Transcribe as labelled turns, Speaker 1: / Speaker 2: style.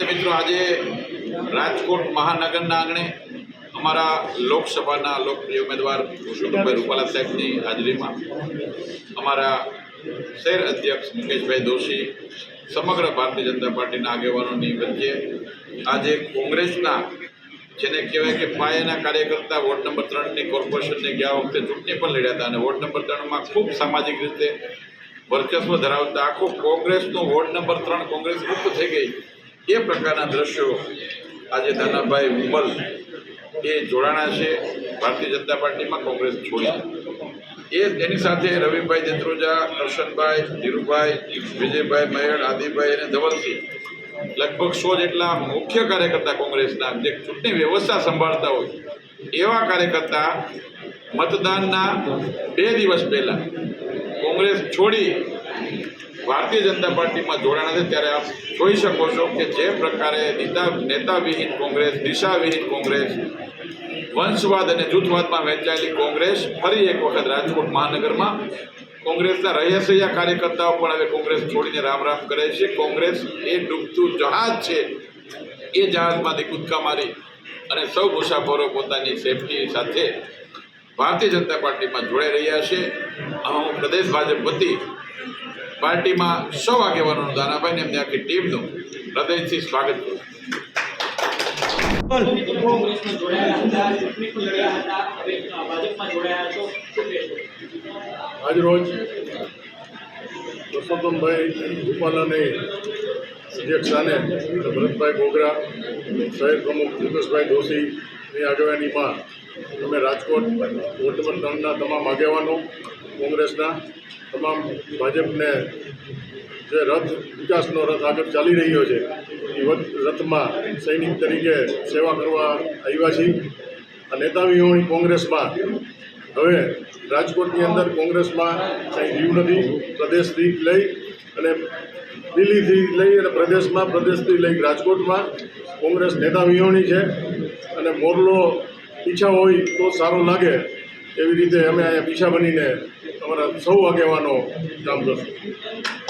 Speaker 1: મિત્રો આજે રાજકોટ મહાનગરના આંગણે અમારા લોકસભાના લોકપ્રિય ઉમેદવાર પુરુષોત્તમભાઈ રૂપાલા સાહેબની હાજરીમાં અમારા શહેર અધ્યક્ષ મુકેશભાઈ દોશી, સમગ્ર ભારતીય જનતા પાર્ટીના આગેવાનોની વચ્ચે આજે કોંગ્રેસના જેને કહેવાય કે પાયાના કાર્યકર્તા વોર્ડ નંબર ત્રણની કોર્પોરેશનની ગયા વખતે ચૂંટણી પણ લડ્યા હતા અને વોર્ડ નંબર ત્રણમાં ખૂબ સામાજિક રીતે વર્ચસ્વ ધરાવતા આખો કોંગ્રેસનો વોર્ડ નંબર ત્રણ કોંગ્રેસ મુક્ત થઈ ગઈ. એ પ્રકારના દ્રશ્યો આજે નાનાભાઈ ઉમલ એ જોડાણા છે. ભારતીય જનતા પાર્ટીમાં કોંગ્રેસ છોડી. એ તેની સાથે રવિભાઈ જત્રોજા કરશનભાઈ ધીરુભાઈ, વિજયભાઈ મહેડ આદિભાઈ અને ધવલસિંહ. લગભગ સો જેટલા મુખ્ય કાર્યકર્તા કોંગ્રેસના જે ચૂંટણી વ્યવસ્થા સંભાળતા હોય, એવા કાર્યકર્તા મતદાનના બે દિવસ પહેલાં કોંગ્રેસ છોડી ભારતીય જનતા પાર્ટીમાં જોડાણ છે ત્યારે આપ જોઈ શકો છો કે જે પ્રકારે નેતા નેતાવિહીન કોંગ્રેસ, દિશાવિહીન કોંગ્રેસ, વંશવાદ અને જૂથવાદમાં વહેંચાયેલી કોંગ્રેસ ફરી એક વખત રાજકોટ મહાનગરમાં કોંગ્રેસના રહસ્યા કાર્યકર્તાઓ પણ હવે કોંગ્રેસ છોડીને રામ રામ કરે છે. કોંગ્રેસ એ ડૂબતું જહાજ છે. એ જહાજમાંથી કૂદકા મારી અને સૌ મુસાફરો પોતાની સેફટી સાથે ભારતીય જનતા પાર્ટીમાં જોડાઈ રહ્યા છે. હું પ્રદેશ ભાજપ વતી પાર્ટીમાં સૌ આગેવાનોનું દાનાભાઈ એમની આખી ટીમનું હૃદયથી સ્વાગત કરું.
Speaker 2: આજરોજ પુરુષોત્તમભાઈ રૂપાલાની અધ્યક્ષાને ભરતભાઈ ગોગરા શહેર પ્રમુખ મુકેશભાઈ દોશીની આગેવાનીમાં અમે રાજકોટ નંબર ત્રણના તમામ આગેવાનો કોંગ્રેસના તમામ ભાજપને જે રથ વિકાસનો રથ આગળ ચાલી રહ્યો છે, એ રથમાં સૈનિક તરીકે સેવા કરવા આવ્યા છીએ. આ નેતાવીઓની કોંગ્રેસમાં, હવે રાજકોટની અંદર કોંગ્રેસમાં કંઈ રહ્યું નથી. પ્રદેશથી લઈ અને દિલ્હીથી લઈ અને પ્રદેશમાં, પ્રદેશથી લઈ રાજકોટમાં કોંગ્રેસ નેતા વિહોણી છે. અને મોરલો પીછા હોય તો સારું લાગે એવી રીતે અમે અહીંયા પીછા બનીને અમારા સૌ આગેવાનો કામ કરશું